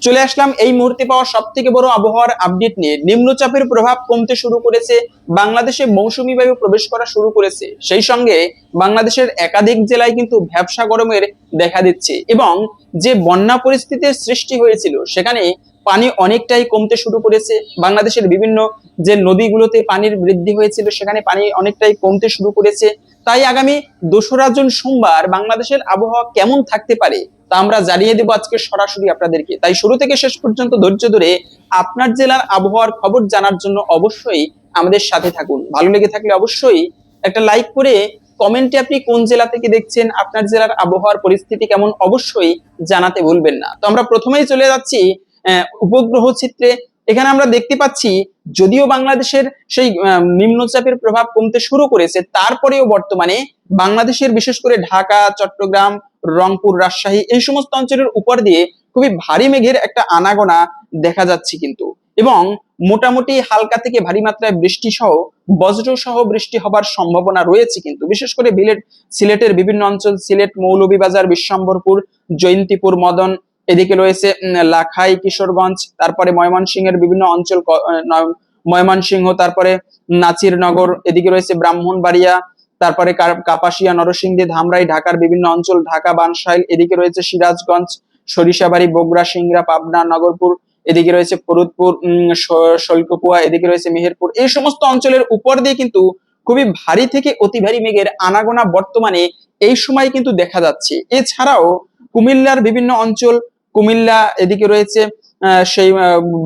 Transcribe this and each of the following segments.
চলে আসলাম এই মুহূর্তে পাওয়া সব থেকে বড় আবহাওয়ার আপডেট নিয়ে। নিম্নচাপের প্রভাব কমতে শুরু করেছে, বাংলাদেশে মৌসুমী বায়ু প্রবেশ করা শুরু করেছে। সেই সঙ্গে বাংলাদেশের একাধিক জেলায় কিন্তু ভ্যাবসা গরমের দেখা দিচ্ছে। এবং যে বন্যা পরিস্থিতির সৃষ্টি হয়েছিল, সেখানে পানি অনেকটাই কমতে শুরু করেছে। বাংলাদেশের বিভিন্ন যে নদীগুলোতে পানির বৃদ্ধি হয়েছিল, সেখানে পানি অনেকটাই কমতে শুরু করেছে। তাই আগামী দোসরা জুন সোমবার বাংলাদেশের আবহাওয়া কেমন থাকতে পারে, তা আমরা জানিয়ে দেবো আজকে সরাসরি আপনাদেরকে। তাই শুরু থেকে শেষ পর্যন্ত ধৈর্য ধরে আপনার জেলার আবহাওয়ার খবর জানার জন্য অবশ্যই আমাদের সাথে থাকুন। ভালো লেগে থাকলে অবশ্যই একটা লাইক করে কমেন্টে আপনি কোন জেলা থেকে দেখছেন, আপনার জেলার আবহাওয়ার পরিস্থিতি কেমন, অবশ্যই জানাতে ভুলবেন না। তো আমরা প্রথমেই চলে যাচ্ছি উপগ্রহ চিত্রে। এখানে আমরা দেখতে পাচ্ছি, যদিও বাংলাদেশের সেই নিম্নচাপের প্রভাব কমতে শুরু করেছে, তারপরেও বর্তমানে বাংলাদেশের বিশেষ করে ঢাকা, চট্টগ্রাম, রংপুর, রাজশাহী এই সমস্ত অঞ্চলের উপর দিয়ে খুবই ভারী মেঘের একটা আনাগোনা দেখা যাচ্ছে কিন্তু। এবং মোটামুটি হালকা থেকে ভারী মাত্রায় বৃষ্টি সহ বজ্র সহ বৃষ্টি হবার সম্ভাবনা রয়েছে কিন্তু। বিশেষ করে বিলেট, সিলেটের বিভিন্ন অঞ্চল, সিলেট, মৌলভীবাজার বিশ্বম্বরপুর জয়ন্তীপুর মদন এদিকে রয়েছে লাখাই, কিশোরগঞ্জ, তারপরে ময়মনসিংহের বিভিন্ন অঞ্চল ময়মনসিংহ, তারপরে নাচিরনগর, এদিকে রয়েছে ব্রাহ্মণবাড়িয়া, তারপরে কাপাসিয়া, নরসিংদী, ধামরাই, ঢাকার বিভিন্ন অঞ্চল, ঢাকা বানশাইল এদিকে রয়েছে সিরাজগঞ্জ, সরিষাবাড়ি, বগুড়া, সিংড়া, পাবনা, নগরপুর, এদিকে রয়েছে ফরিদপুর শৈলকুপুয়া, এদিকে রয়েছে মেহেরপুর। এই সমস্ত অঞ্চলের উপর দিয়ে কিন্তু খুবই ভারী থেকে অতি ভারী মেঘের আনাগোনা বর্তমানে এই সময় কিন্তু দেখা যাচ্ছে। এছাড়াও কুমিল্লার বিভিন্ন অঞ্চল কুমিল্লা এদিকে রয়েছে সেই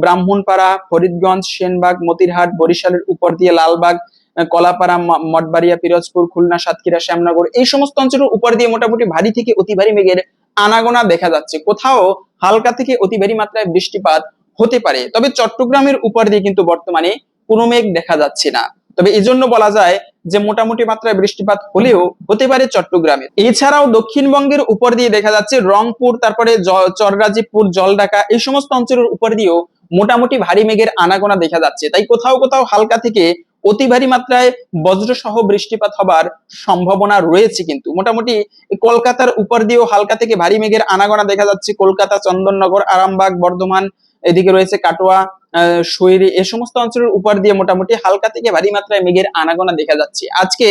ব্রাহ্মণপাড়া, ফরিদগঞ্জ, সেনবাগ, মতিরহাট, বরিশালের উপর দিয়ে লালবাগ কলাপাড়া মঠবাড়িয়া, পিরোজপুর, খুলনা, সাতক্ষীরা, শ্যামনগর, এই সমস্ত অঞ্চলের উপর দিয়ে মোটামুটি ভারী থেকে অতি ভারী মেঘের আনাগোনা দেখা যাচ্ছে। কোথাও হালকা থেকে অতি ভারী মাত্রায় বৃষ্টিপাত হতে পারে। তবে চট্টগ্রামের উপর দিয়ে কিন্তু বর্তমানে কোনো মেঘ দেখা যাচ্ছে না। তবে এই জন্য বলা যায় যে মোটামুটি মাত্রায় বৃষ্টিপাত হলেও হতে পারে চট্টগ্রামে। এছাড়াও দক্ষিণবঙ্গের উপর দিয়ে দেখা যাচ্ছে রংপুর, তারপরে চরগাজীপুর, জলঢাকা, এই সমস্ত অঞ্চলের উপর দিয়েও মোটামুটি ভারী মেঘের আনাগোনা দেখা যাচ্ছে। তাই কোথাও কোথাও হালকা থেকে অতি ভারী মাত্রায় বজ্র সহ বৃষ্টিপাত হবার সম্ভাবনা রয়েছে কিন্তু। মোটামুটি কলকাতার উপর দিয়েও হালকা থেকে ভারী মেঘের আনাগোনা দেখা যাচ্ছে। কলকাতা, চন্দননগর, আরামবাগ, বর্ধমান, এদিকে রয়েছে কাটোয়া শৈরি, এ সমস্ত অঞ্চলের উপর দিয়ে মোটামুটি হালকা থেকে ভারী মাত্রায় মেঘের আনাগোনা দেখা যাচ্ছে। আজকে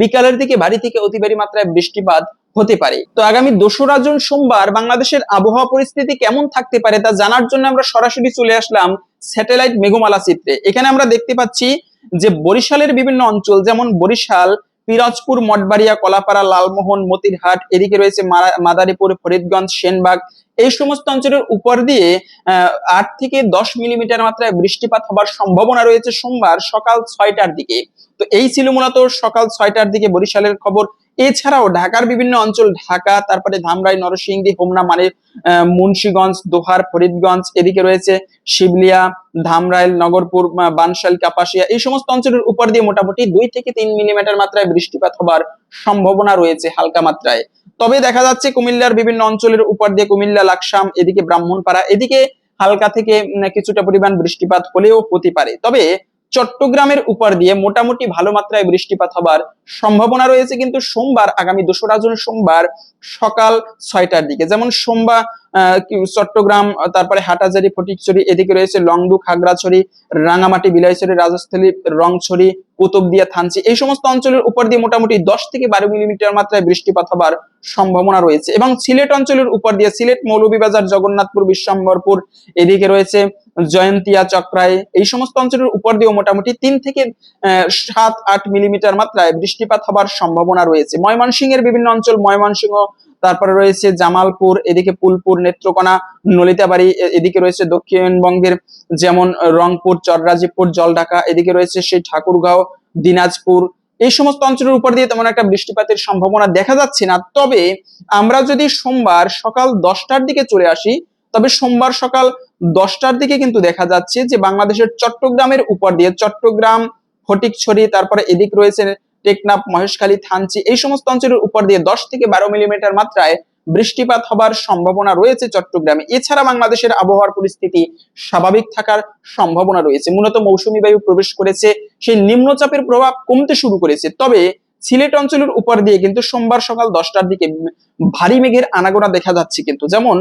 বিকালের দিকে ভারী থেকে অতি ভারী মাত্রায় বৃষ্টিপাত হতে পারে। তো আগামী দোসরা জুন সোমবার বাংলাদেশের আবহাওয়া পরিস্থিতি কেমন থাকতে পারে তা জানার জন্য আমরা সরাসরি চলে আসলাম স্যাটেলাইট মেঘমালা চিত্রে। এখানে আমরা দেখতে পাচ্ছি যে বরিশালের বিভিন্ন অঞ্চল, যেমন বরিশাল, পিরোজপুর, মঠবাড়িয়া, কলাপাড়া, লালমোহন, মতিরহাট, এদিকে রয়েছে মাদারীপুর, ফরিদগঞ্জ, সেনবাগ। এই সমস্ত অঞ্চলের উপর দিয়ে আট থেকে দশ মিলিমিটার মাত্রায় বৃষ্টিপাত হবার সম্ভাবনা রয়েছে সোমবার সকাল ছয়টার দিকে। তো এই ছিল মূলত সকাল ছয়টার দিকে বরিশালের খবর। এছাড়াও ঢাকার বিভিন্ন অঞ্চল, ঢাকা, তারপরে ধামরাই, নরসিংদী, হোমনা মানে মুন্সিগঞ্জ, দোহার, ফরিদগঞ্জ, এদিকে রয়েছে শিবলিয়া ধামরাইল নগরপুর বানশাল, কাপাসিয়া, এই সমস্ত অঞ্চলের উপর দিয়ে মোটামুটি দুই থেকে তিন মিলিমিটার মাত্রায় বৃষ্টিপাত হবার সম্ভাবনা রয়েছে হালকা মাত্রায়। তবে দেখা যাচ্ছে কুমিল্লার বিভিন্ন অঞ্চলের উপর দিয়ে কুমিল্লা, লাকসাম, এদিকে ব্রাহ্মণপাড়া, এদিকে হালকা থেকে কিছুটা পরিমাণ বৃষ্টিপাত হলেও হতে পারে। তবে চট্টগ্রামের উপর দিয়ে মোটামুটি ভালো মাত্রায় বৃষ্টিপাত হবার সম্ভাবনা রয়েছে কিন্তু সোমবার, আগামী দোসরা জুন সোমবার সকাল ছয়টার দিকে। যেমন সোমবার চট্টগ্রাম তারপরে হাটাজারি, ফটিকছড়ি, এদিকে রয়েছে লংডু, খাগড়াছড়ি, রাঙামাটি, বিলাইছড়ি, রাজস্থলী, রংছড়ি, কুতুবদিয়া, থানচি, এই সমস্ত অঞ্চলের উপর দিয়ে মোটামুটি দশ থেকে বারো মিলিমিটার মাত্রায় বৃষ্টিপাত হবার সম্ভাবনা রয়েছে। এবং সিলেট অঞ্চলের উপর দিয়ে সিলেট, মৌলভীবাজার, জগন্নাথপুর, বিশ্বম্বরপুর, এদিকে রয়েছে জয়ন্তিয়া, চক্রাই, এই সমস্ত অঞ্চলের উপর দিয়েও মোটামুটি তিন থেকে সাত, আট মিলিমিটার মাত্রায় বৃষ্টিপাত হবার সম্ভাবনা রয়েছে। ময়মনসিংহের বিভিন্ন অঞ্চল, ময়মনসিংহ তারপরে রয়েছে জামালপুর, এদিকে পুলপুর, নেত্রকোনা, নলিতাবাড়ি এদিকে রয়েছে দক্ষিণবঙ্গের যেমন রংপুর চররাজীপুর জলঢাকা, এদিকে রয়েছে সেই ঠাকুরগাঁও, দিনাজপুর। এই সমস্ত অঞ্চলের উপর দিয়ে তেমন একটা বৃষ্টিপাতের সম্ভাবনা দেখা যাচ্ছে না। তবে আমরা যদি সোমবার সকাল দশটার দিকে চলে আসি, তবে সোমবার সকাল দশটার দিকে কিন্তু দেখা যাচ্ছে যে বাংলাদেশের চট্টগ্রামের উপর দিয়ে, চট্টগ্রাম, ফটিকছড়ি, তারপরে এদিক রয়েছে টেকনাফ, মহেশখালী, থানচি, এই সমস্ত অঞ্চলের উপর দিয়ে দশ থেকে বারো মিলিমিটার মাত্রায় বৃষ্টিপাত হবার সম্ভাবনা রয়েছে চট্টগ্রামে। এছাড়া বাংলাদেশের আবহাওয়ার পরিস্থিতি স্বাভাবিক থাকার সম্ভাবনা রয়েছে। মূলত মৌসুমী বায়ু প্রবেশ করেছে, সেই নিম্নচাপের প্রভাব কমতে শুরু করেছে। তবে সিলেট অঞ্চলের উপর দিয়ে কিন্তু সোমবার সকাল দশটার দিকে ভারী মেঘের আনাগোনা দেখা যাচ্ছে কিন্তু। যেমন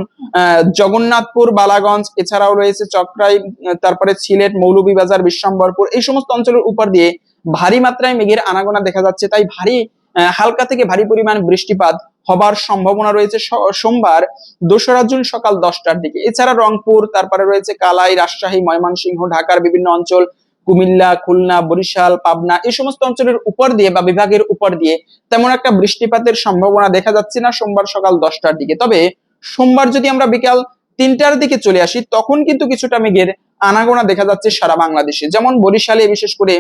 জগন্নাথপুর, বালাগঞ্জ, এছাড়াও রয়েছে চক্রাই, তারপরে সিলেট, মৌলভীবাজার, বিশ্বম্বরপুর, এই সমস্ত অঞ্চলের উপর দিয়ে ভারী মাত্রায় মেঘের আনাগোনা দেখা যাচ্ছে, তাই ভারী হালকা থেকে ভারী পরিমাণ বৃষ্টিপাত হবার সম্ভাবনা রয়েছে সোমবার, দোসরা জুন সকাল দশটার দিকে। এছাড়া রংপুর, তারপরে রয়েছে কালাই, রাজশাহী, ময়মনসিংহ, ঢাকার বিভিন্ন অঞ্চল, কুমিল্লা, খুলনা, বরিশাল, পাবনা এই সমস্ত অঞ্চলের উপর দিয়ে বা বিভাগের উপর দিয়ে তেমন একটা বৃষ্টিপাতের সম্ভাবনা দেখা যাচ্ছে না সোমবার সকাল দশটার দিকে। তবে সোমবার যদি আমরা বিকাল তিনটার দিকে চলে আসি, তখন কিন্তু কিছুটা মেঘের আনাগোনা দেখা যাচ্ছে সারা বাংলাদেশে। যেমন বরিশালে বিশেষ করে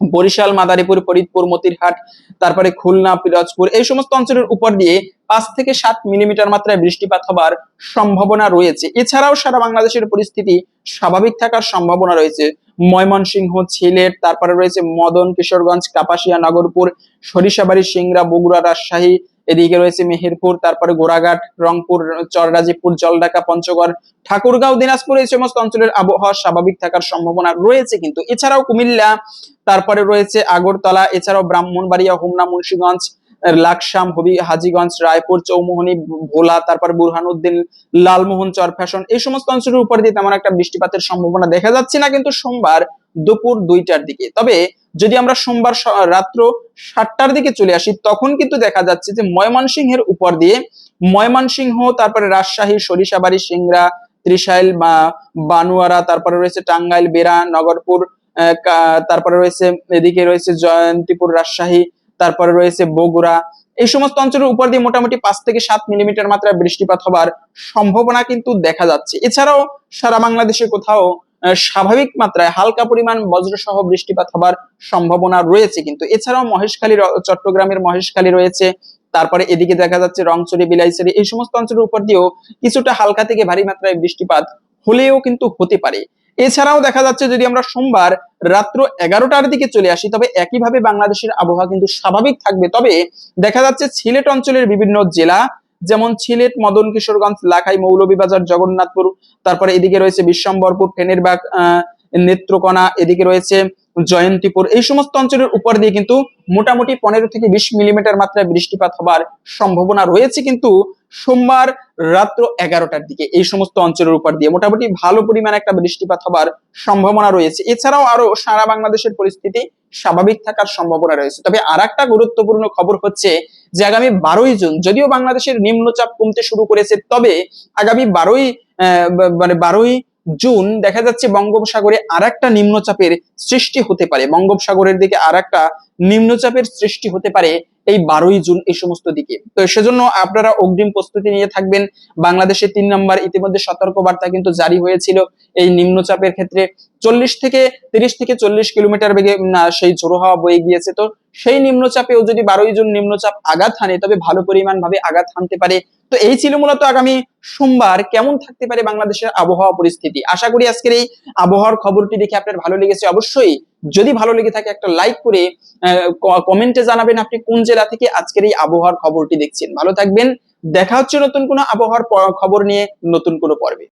বরিশাল, মাদারীপুর, ফরিদপুর, মতিরহাট, তারপরে খুলনা, পিরোজপুর এই সমস্ত অঞ্চলের উপর দিয়ে পাঁচ থেকে সাত মিলিমিটার মাত্রায় বৃষ্টিপাত হবার সম্ভাবনা রয়েছে। এছাড়াও সারা বাংলাদেশের পরিস্থিতি স্বাভাবিক থাকার সম্ভাবনা রয়েছে। ময়মনসিংহ, সিলেট, তারপরে রয়েছে মদন, কিশোরগঞ্জ, কাপাসিয়া, নগরপুর, সরিষাবাড়ি, সিংড়া, বগুড়া, রাজশাহী এদিকে রয়েছে মেহেরপুর, তারপরে গোড়াঘাট রংপুর চররাজীপুর জলঢাকা, পঞ্চগড়, ঠাকুরগাঁও, দিনাজপুর, এই সমস্ত অঞ্চলের আবহাওয়া স্বাভাবিক থাকার সম্ভাবনা রয়েছে কিন্তু। এছাড়াও কুমিল্লা, তারপরে রয়েছে আগরতলা, এছাড়াও ব্রাহ্মণবাড়িয়া হোমনা মুন্সীগঞ্জ, লাকসাম, হবি, হাজিগঞ্জ, রায়পুর, চৌমোহনী, ভোলা, তারপর বুরহানুদ্দিন, লালমোহন, চরফ্যাশন, এই সমস্ত অঞ্চলের উপর দিয়ে তেমন একটা বৃষ্টিপাতের সম্ভাবনা দেখা যাচ্ছে না কিন্তু সোমবার দুপুর দুইটার দিকে। তবে যদি আমরা সোমবার রাত্র সাতটার দিকে চলে আসি, তখন কিন্তু দেখা যাচ্ছে যে ময়মনসিংহের উপর দিয়ে ময়মনসিংহ, তারপরে রাজশাহী, সরিষাবাড়ি, সিংড়া, ত্রিশাইল বা বানুয়ারা, তারপরে রয়েছে টাঙ্গাইল, বেড়া, নগরপুর তারপরে রয়েছে এদিকে রয়েছে জয়ন্তীপুর, রাজশাহী, তারপরে রয়েছে বগুড়া। এই সমস্ত অঞ্চলের উপর দিয়ে মোটামুটি পাঁচ থেকে সাত মিলিমিটার মাত্রায় বৃষ্টিপাত হবার সম্ভাবনা কিন্তু দেখা যাচ্ছে। এছাড়াও সারা বাংলাদেশে কোথাও স্বাভাবিক মাত্রায় হালকা পরিমাণ বজ্রসহ বৃষ্টিপাত হবার সম্ভাবনা রয়েছে। কিন্তু এছাড়াও মহেশখালী চট্টগ্রামের মহেশখালী রয়েছে। তারপরে এদিকে দেখা যাচ্ছে রংচুরি, বিলাইছড়ি এই সমস্ত অঞ্চলের উপর দিয়েও কিছুটা হালকা থেকে ভারী মাত্রায় বৃষ্টিপাত হলেও কিন্তু হতে পারে। এছাড়াও দেখা যাচ্ছে যদি আমরা সোমবার রাত্র এগারোটার দিকে চলে আসি, তবে একইভাবে বাংলাদেশের আবহাওয়া কিন্তু স্বাভাবিক থাকবে। তবে দেখা যাচ্ছে সিলেট অঞ্চলের বিভিন্ন জেলা যেমন সিলেট মদন কিশোরগঞ্জ, লাখাই, মৌলভীবাজার, জগন্নাথপুর, তারপরে এদিকে রয়েছে বিশ্বম্বরপুর, ফেনেরবাগ নেত্রকোনা, এদিকে রয়েছে জয়ন্তীপুর। এই সমস্ত অঞ্চলের উপর দিয়ে কিন্তু মোটামুটি পনেরো থেকে বিশ মিলিমিটার মাত্রায় বৃষ্টিপাত হবার সম্ভাবনা রয়েছে কিন্তু সোমবার রাত্র এগারোটার দিকে এই সমস্ত অঞ্চলের উপর দিয়ে মোটামুটি ভালো পরিমাণ একটা বৃষ্টিপাত হবার সম্ভাবনা রয়েছে। এছাড়াও আরও সারা বাংলাদেশের পরিস্থিতি স্বাভাবিক থাকার সম্ভাবনা রয়েছে। তবে আর গুরুত্বপূর্ণ খবর হচ্ছে যে আগামী বারোই জুন, যদিও বাংলাদেশের নিম্নচাপ কমতে শুরু করেছে, তবে আগামী বারোই মানে বারোই জুন দেখা যাচ্ছে বঙ্গোপসাগরে আর একটা নিম্নচাপের সৃষ্টি হতে পারে। বঙ্গোপসাগরের দিকে আর একটা নিম্নচাপের সৃষ্টি হতে পারে এই বারোই জুন এই সমস্ত দিকে। তো সেজন্য আপনারা অগ্রিম প্রস্তুতি নিয়ে থাকবেন। বাংলাদেশে তিন নম্বর ইতিমধ্যে সতর্ক বার্তা কিন্তু জারি হয়েছিল এই নিম্নচাপের ক্ষেত্রে। চল্লিশ থেকে তিরিশ থেকে চল্লিশ কিলোমিটার বেগে সেই ঝোড়ো হাওয়া বয়ে গিয়েছে। তো সেই নিম্নচাপেও যদি বারোই জুন নিম্নচাপ আঘাত হানে, তবে ভালো পরিমাণ ভাবে আঘাত হানতে পারে তো এই ছিল মূলত আগামী সোমবার। কেমন থাকতে পারে বাংলাদেশের আবহাওয়া পরিস্থিতি? আশা করি আজকের এই আবহাওয়ার খবরটি দেখে আপনার ভালো লেগেছে। অবশ্যই যদি ভালো লেগে থাকে একটা লাইক করে কমেন্টে জানাবেন আপনি কোন জেলা থেকে আজকের এই আবহাওয়ার খবরটি দেখছেন। ভালো থাকবেন। দেখা হচ্ছে নতুন কোনো আবহাওয়ার খবর নিয়ে নতুন কোনো পর্বে।